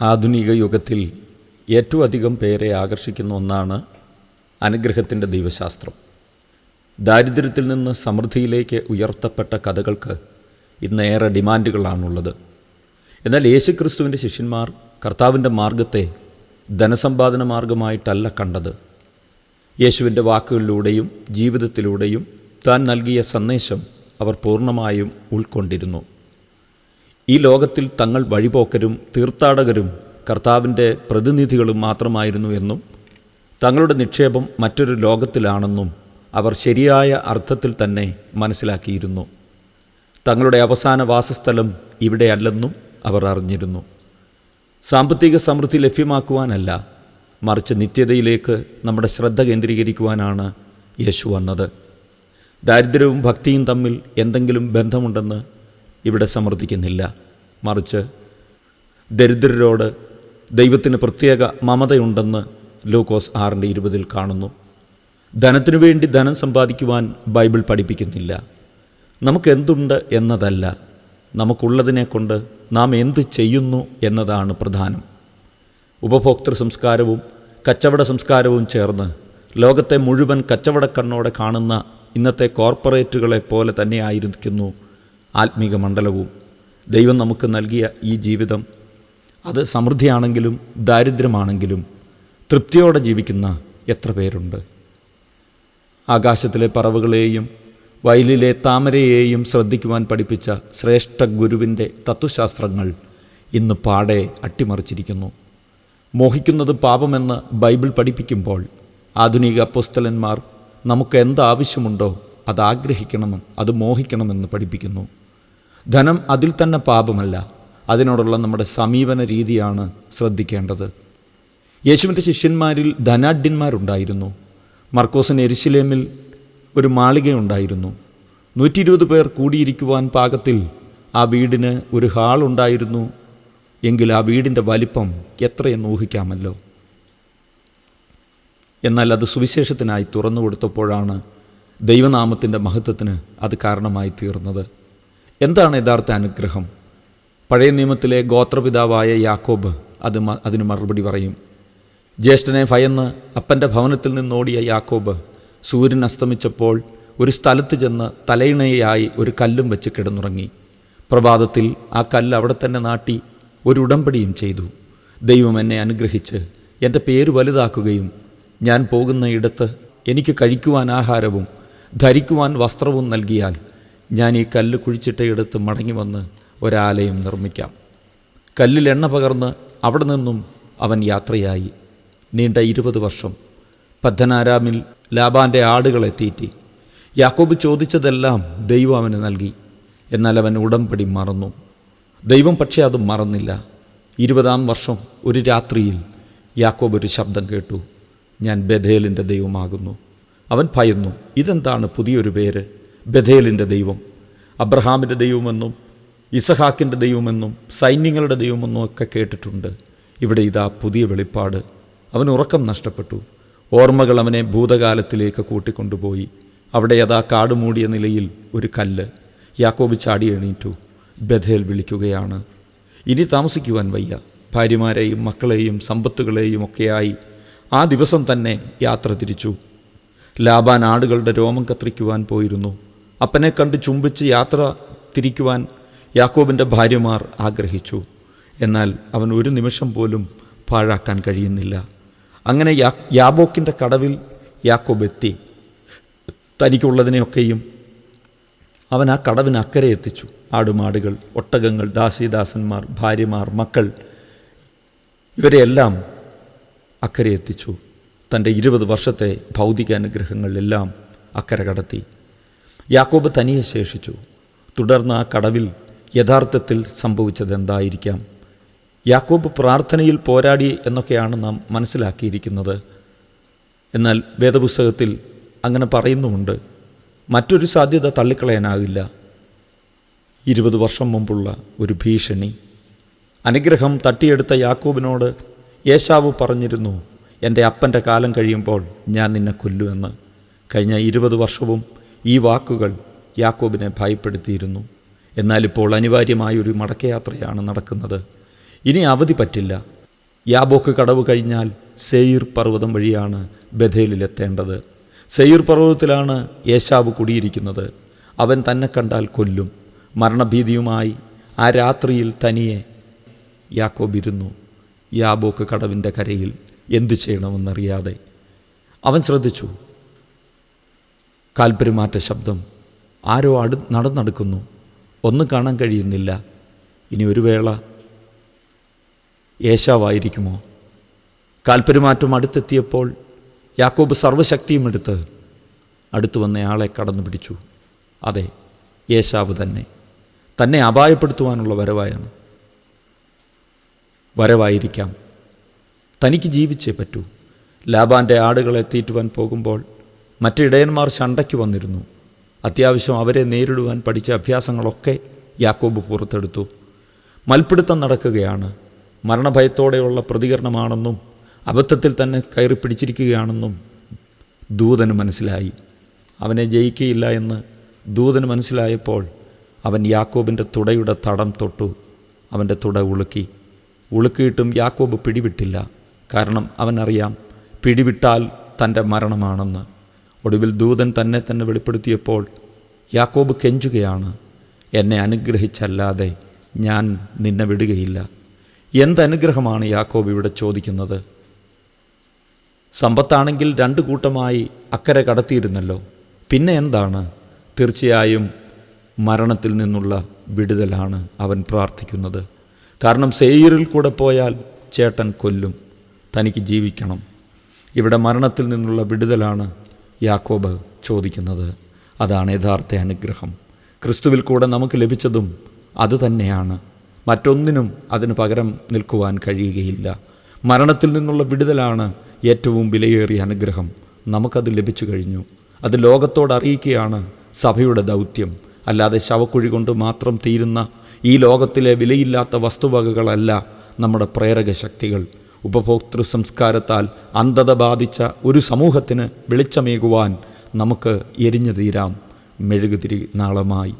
ആധുനിക യുഗത്തിൽ ഏറ്റവും അധികം പേരെ ആകർഷിക്കുന്ന ഒന്നാണ് അനുഗ്രഹത്തിന്റെ ദൈവശാസ്ത്രം. ദാരിദ്ര്യത്തിൽ നിന്ന് സമൃദ്ധിയിലേക്ക് ഉയർത്തപ്പെട്ട കഥകൾക്ക് ഇന്ന് ഏറെ ഡിമാൻഡുകളാണുള്ളത്. എന്നാൽ യേശുക്രിസ്തുവിന്റെ ശിഷ്യന്മാർ കർത്താവിന്റെ മാർഗത്തെ ധനസമ്പാദന മാർഗമായിട്ടല്ല കണ്ടത്. യേശുവിന്റെ വാക്കുകളിലൂടെയും ജീവിതത്തിലൂടെയും താൻ നൽകിയ സന്ദേശം അവർ പൂർണമായും ഉൾക്കൊണ്ടിരുന്നു. ഈ ലോകത്തിൽ തങ്ങൾ വഴിപോക്കരും തീർത്ഥാടകരും കർത്താവിന്റെ പ്രതിനിധികളും മാത്രമായിരുന്നു എന്നും തങ്ങളുടെ നിക്ഷേപം മറ്റൊരു ലോകത്തിലാണെന്നും അവർ ശരിയായ അർത്ഥത്തിൽ തന്നെ മനസ്സിലാക്കിയിരുന്നു. തങ്ങളുടെ അവസാന വാസസ്ഥലം ഇവിടെയല്ലെന്നും അവർ അറിഞ്ഞിരുന്നു. സാമ്പത്തിക സമൃദ്ധി ലഭ്യമാക്കുവാനല്ല മറിച്ച് നിത്യതയിലേക്ക് നമ്മുടെ ശ്രദ്ധ കേന്ദ്രീകരിക്കുവാനാണ് യേശു വന്നത്. ദാരിദ്ര്യവും ഭക്തിയും തമ്മിൽ എന്തെങ്കിലും ബന്ധമുണ്ടെന്ന് ഇവിടെ സമർത്ഥിക്കുന്നില്ല മറിച്ച് ദരിദ്രരോട് ദൈവത്തിന് പ്രത്യേക മമതയുണ്ടെന്ന് ലൂക്കോസ് ആറിന്റെ ഇരുപതിൽ കാണുന്നു. ധനത്തിനു വേണ്ടി ധനം സമ്പാദിക്കുവാൻ ബൈബിൾ പഠിപ്പിക്കുന്നില്ല. നമുക്കെന്തുണ്ട് എന്നതല്ല. നമുക്കുള്ളതിനെ കൊണ്ട് നാം എന്ത് ചെയ്യുന്നു എന്നതാണ് പ്രധാനം. ഉപഭോക്തൃ സംസ്കാരവും കച്ചവട സംസ്കാരവും ചേർന്ന് ലോകത്തെ മുഴുവൻ കച്ചവടക്കണ്ണോടെ കാണുന്ന ഇന്നത്തെ കോർപ്പറേറ്റുകളെ പോലെ തന്നെയായിരിക്കുന്നു ആത്മീക മണ്ഡലവും ദൈവം നമുക്ക് നൽകിയ ഈ ജീവിതം അത് സമൃദ്ധിയാണെങ്കിലും ദാരിദ്ര്യമാണെങ്കിലും തൃപ്തിയോടെ ജീവിക്കുന്ന എത്ര പേരുണ്ട്. ആകാശത്തിലെ പറവുകളെയും വയലിലെ താമരയെയും ശ്രദ്ധിക്കുവാൻ പഠിപ്പിച്ച ശ്രേഷ്ഠ ഗുരുവിന്റെ തത്വശാസ്ത്രങ്ങൾ ഇന്ന് പാടെ അട്ടിമറിച്ചിരിക്കുന്നു. മോഹിക്കുന്നത് പാപമെന്ന് ബൈബിൾ പഠിപ്പിക്കുമ്പോൾ ആധുനിക അപ്പോസ്തലന്മാർ നമുക്ക് എന്താവശ്യമുണ്ടോ അത് ആഗ്രഹിക്കണമെന്ന് അത് മോഹിക്കണമെന്ന് പഠിപ്പിക്കുന്നു. ധനം അതിൽ തന്നെ പാപമല്ല. അതിനോടുള്ള നമ്മുടെ സമീപന രീതിയാണ് ശ്രദ്ധിക്കേണ്ടത്. യേശുവിന്റെ ശിഷ്യന്മാരിൽ ധനാഢ്യന്മാരുണ്ടായിരുന്നു. മർക്കോസിന് എരിശിലേമിൽ ഒരു മാളികയുണ്ടായിരുന്നു. നൂറ്റി ഇരുപത് പേർ കൂടിയിരിക്കുവാൻ പാകത്തിൽ ആ വീടിന് ഒരു ഹാളുണ്ടായിരുന്നു എങ്കിൽ ആ വീടിന്റെ വലിപ്പം എത്രയെന്ന് ഊഹിക്കാമല്ലോ. എന്നാൽ അത് സുവിശേഷത്തിനായി തുറന്നു കൊടുത്തപ്പോഴാണ് ദൈവനാമത്തിന്റെ മഹത്വത്തിന് അത് കാരണമായി തീർന്നത്. എന്താണ് യഥാർത്ഥ അനുഗ്രഹം? പഴയ നിയമത്തിലെ ഗോത്രപിതാവായ യാക്കോബ് അത് അതിന് മറുപടി പറയും. ജ്യേഷ്ഠനെ ഭയന്ന് അപ്പന്റെ ഭവനത്തിൽ നിന്നോടിയ യാക്കോബ് സൂര്യൻ അസ്തമിച്ചപ്പോൾ ഒരു സ്ഥലത്ത് ചെന്ന് തലയിണയായി ഒരു കല്ലും വെച്ച് കിടന്നുറങ്ങി. പ്രഭാതത്തിൽ ആ കല്ല് അവിടെ തന്നെ നാട്ടി ഒരു ഉടമ്പടിയും ചെയ്തു. ദൈവം എന്നെ അനുഗ്രഹിച്ച് എന്റെ പേര് വലുതാക്കുകയും ഞാൻ പോകുന്ന ഇടത്ത് എനിക്ക് കഴിക്കുവാൻ ആഹാരവും ധരിക്കുവാൻ വസ്ത്രവും നൽകിയാൽ ഞാൻ ഈ കല്ല് കുഴിച്ചിട്ട ഇടത്ത് മടങ്ങി വന്ന് ഒരാലയം നിർമ്മിക്കാം. കല്ലിൽ എണ്ണ പകർന്ന് അവിടെ നിന്നും അവൻ യാത്രയായി. നീണ്ട ഇരുപത് വർഷം. പദ്ധനാരാമിൽ ലാബാന്റെ ആടുകളെ തീറ്റി യാക്കോബ് ചോദിച്ചതെല്ലാം ദൈവം അവന് നൽകി. എന്നാൽ അവൻ ഉടമ്പടി മറന്നു. ദൈവം പക്ഷേ അത് മറന്നില്ല. ഇരുപതാം വർഷം ഒരു രാത്രിയിൽ യാക്കോബ് ഒരു ശബ്ദം കേട്ടു. ഞാൻ ബഥേലിന്റെ ദൈവമാകുന്നു. അവൻ ഭയന്നു. ഇതെന്താണ് പുതിയൊരു പേര്? ബഥേലിന്റെ ദൈവം അബ്രഹാമിന്റെ ദൈവമെന്നും ഇസഹാക്കിന്റെ ദൈവമെന്നും സൈന്യങ്ങളുടെ ദൈവമെന്നും ഒക്കെ കേട്ടിട്ടുണ്ട്. ഇവിടെ ഇതാ പുതിയ വെളിപ്പാട്. അവൻ ഉറക്കം നഷ്ടപ്പെട്ടു. ഓർമ്മകൾ അവനെ ഭൂതകാലത്തിലേക്ക് കൂട്ടിക്കൊണ്ടുപോയി. അവിടെ അതാ കാട് മൂടിയ നിലയിൽ ഒരു കല്ല്. യാക്കോബ് ചാടി എണീറ്റു. ബഥേൽ വിളിക്കുകയാണ് ഇനി താമസിക്കുവാൻ വയ്യ. ഭാര്യമാരെയും മക്കളെയും സമ്പത്തുകളെയും ഒക്കെയായി ആ ദിവസം തന്നെ യാത്ര തിരിച്ചു. ലാബാൻ ആടുകളുടെ രോമം കത്രിക്കുവാൻ പോയിരുന്നു. അപ്പനെ കണ്ട് ചുംബിച്ച് യാത്ര തിരിക്കുവാൻ യാക്കോബിന്റെ ഭാര്യമാർ ആഗ്രഹിച്ചു. എന്നാൽ അവൻ ഒരു നിമിഷം പോലും പാഴാക്കാൻ കഴിയുന്നില്ല. അങ്ങനെ യാ യാബോക്കിന്റെ കടവിൽ യാക്കോബ് എത്തി. തനിക്കുള്ളതിനെയൊക്കെയും അവൻ ആ കടവിനക്കരെ എത്തിച്ചു. ആടുമാടുകൾ ഒട്ടകങ്ങൾ ദാസീദാസന്മാർ ഭാര്യമാർ മക്കൾ ഇവരെയെല്ലാം അക്കരെ എത്തിച്ചു. തന്റെ ഇരുപത് വർഷത്തെ ഭൗതിക അനുഗ്രഹങ്ങളെല്ലാം അക്കരെ കടത്തി. യാക്കോബ് തനിയെ ശേഷിച്ചു. തുടർന്ന് ആ കടവിൽ യഥാർത്ഥത്തിൽ സംഭവിച്ചത് എന്തായിരിക്കാം യാക്കോബ് പ്രാർത്ഥനയിൽ പോരാടി എന്നൊക്കെയാണ് നാം മനസ്സിലാക്കിയിരിക്കുന്നത്. എന്നാൽ വേദപുസ്തകത്തിൽ അങ്ങനെ പറയുന്നുമുണ്ട്. മറ്റൊരു സാധ്യത തള്ളിക്കളയാനാകില്ല. ഇരുപത് വർഷം മുമ്പുള്ള ഒരു ഭീഷണി. അനുഗ്രഹം തട്ടിയെടുത്ത യാക്കോബിനോട് യേശാവ് പറഞ്ഞിരുന്നു എന്റെ അപ്പന്റെ കാലം കഴിയുമ്പോൾ ഞാൻ നിന്നെ കൊല്ലുമെന്ന്. കഴിഞ്ഞ ഇരുപത് വർഷവും ഈ വാക്കുകൾ യാക്കോബിനെ ഭയപ്പെടുത്തിയിരുന്നു. എന്നാൽ ഇപ്പോൾ അനിവാര്യമായ ഒരു മടക്കയാത്രയാണ് നടക്കുന്നത്. ഇനി അവധി പറ്റില്ല. യാബോക്ക് കടവ് കഴിഞ്ഞാൽ സെയിർ പർവതം വഴിയാണ് ബഥേലിലെത്തേണ്ടത്. സെയിർ പർവതത്തിലാണ് യേശാവ് കുടിയിരിക്കുന്നത്. അവൻ തന്നെ കണ്ടാൽ കൊല്ലും. മരണഭീതിയുമായി ആ രാത്രിയിൽ തനിയെ യാക്കോബ് ഇരുന്നു. യാബോക്ക് കടവിന്റെ കരയിൽ എന്തു ചെയ്യണമെന്നറിയാതെ. അവൻ ശ്രദ്ധിച്ചു. കാൽപെരുമാറ്റ ശബ്ദം ആരോ അടു നടന്നടുക്കുന്നു. ഒന്നും കാണാൻ കഴിയുന്നില്ല. ഇനി ഒരു വേള. ഏശാവായിരിക്കുമോ? കാൽപെരുമാറ്റം അടുത്തെത്തിയപ്പോൾ യാക്കോബ് സർവശക്തിയും എടുത്ത് അടുത്തു വന്നയാളെ കടന്നു പിടിച്ചു. അതെ യേശാവ് തന്നെ. തന്നെ അപായപ്പെടുത്തുവാനുള്ള വരവായാണ്. വരവായിരിക്കാം. തനിക്ക് ജീവിച്ചേ പറ്റൂ. ലാബാന്റെ ആടുകളെ തീറ്റുവാൻ പോകുമ്പോൾ മറ്റിടയന്മാർ ശണ്ടയ്ക്ക് വന്നിരുന്നു. അത്യാവശ്യം അവരെ നേരിടുവാൻ പഠിച്ച അഭ്യാസങ്ങളൊക്കെ യാക്കോബ് പുറത്തെടുത്തു. മൽപ്പിടുത്തം നടക്കുകയാണ്. മരണഭയത്തോടെയുള്ള പ്രതികരണമാണെന്നും അബദ്ധത്തിൽ തന്നെ കയറി പിടിച്ചിരിക്കുകയാണെന്നും ദൂതന് മനസ്സിലായി. അവനെ ജയിക്കയില്ല എന്ന് ദൂതന് മനസ്സിലായപ്പോൾ അവൻ യാക്കോബിന്റെ തുടയുടെ തടം തൊട്ടു. അവന്റെ തുട ഉളുക്കി. ഉളുക്കിയിട്ടും യാക്കോബ് പിടിവിട്ടില്ല. കാരണം അവനറിയാം പിടിവിട്ടാൽ തന്റെ മരണമാണെന്ന്. ഒടുവിൽ ദൂതൻ തന്നെ തന്നെ വെളിപ്പെടുത്തിയപ്പോൾ യാക്കോബ് കെഞ്ചുകയാണ് എന്നെ അനുഗ്രഹിച്ചല്ലാതെ ഞാൻ നിന്നെ വിടുകയില്ല. എന്തനുഗ്രഹമാണ് യാക്കോബ് ഇവിടെ ചോദിക്കുന്നത്? സമ്പത്താണെങ്കിൽ രണ്ട് കൂട്ടമായി അക്കരെ കടത്തിയിരുന്നല്ലോ. പിന്നെ എന്താണ്? തീർച്ചയായും മരണത്തിൽ നിന്നുള്ള വിടുതലാണ് അവൻ പ്രാർത്ഥിക്കുന്നത്. കാരണം സെയ്യറിൽ കൂടെ പോയാൽ ചേട്ടൻ കൊല്ലും. തനിക്ക് ജീവിക്കണം. ഇവിടെ മരണത്തിൽ നിന്നുള്ള വിടുതലാണ് യാക്കോബ് ചോദിക്കുന്നത് അതാണ് യഥാർത്ഥ അനുഗ്രഹം. ക്രിസ്തുവിൽ കൂടെ നമുക്ക് ലഭിച്ചതും അതുതന്നെയാണ് മറ്റൊന്നിനും അതിന് പകരം നിൽക്കുവാൻ കഴിയുകയില്ല. മരണത്തിൽ നിന്നുള്ള വിടുതലാണ് ഏറ്റവും വിലയേറിയ അനുഗ്രഹം. നമുക്കത് ലഭിച്ചു കഴിഞ്ഞു. അത് ലോകത്തോട് അറിയിക്കുകയാണ് സഭയുടെ ദൗത്യം. അല്ലാതെ ശവക്കുഴി കൊണ്ട് മാത്രം തീരുന്ന ഈ ലോകത്തിലെ വിലയില്ലാത്ത വസ്തുവകകളല്ല നമ്മുടെ പ്രേരക ശക്തികൾ ഉപഭോക്തൃ സംസ്കാരത്താൽ അന്ധത ബാധിച്ച ഒരു സമൂഹത്തിന് വെളിച്ചമേകുവാൻ നമുക്ക് എരിഞ്ഞു തീരാം. മെഴുകുതിരി നാളമായി.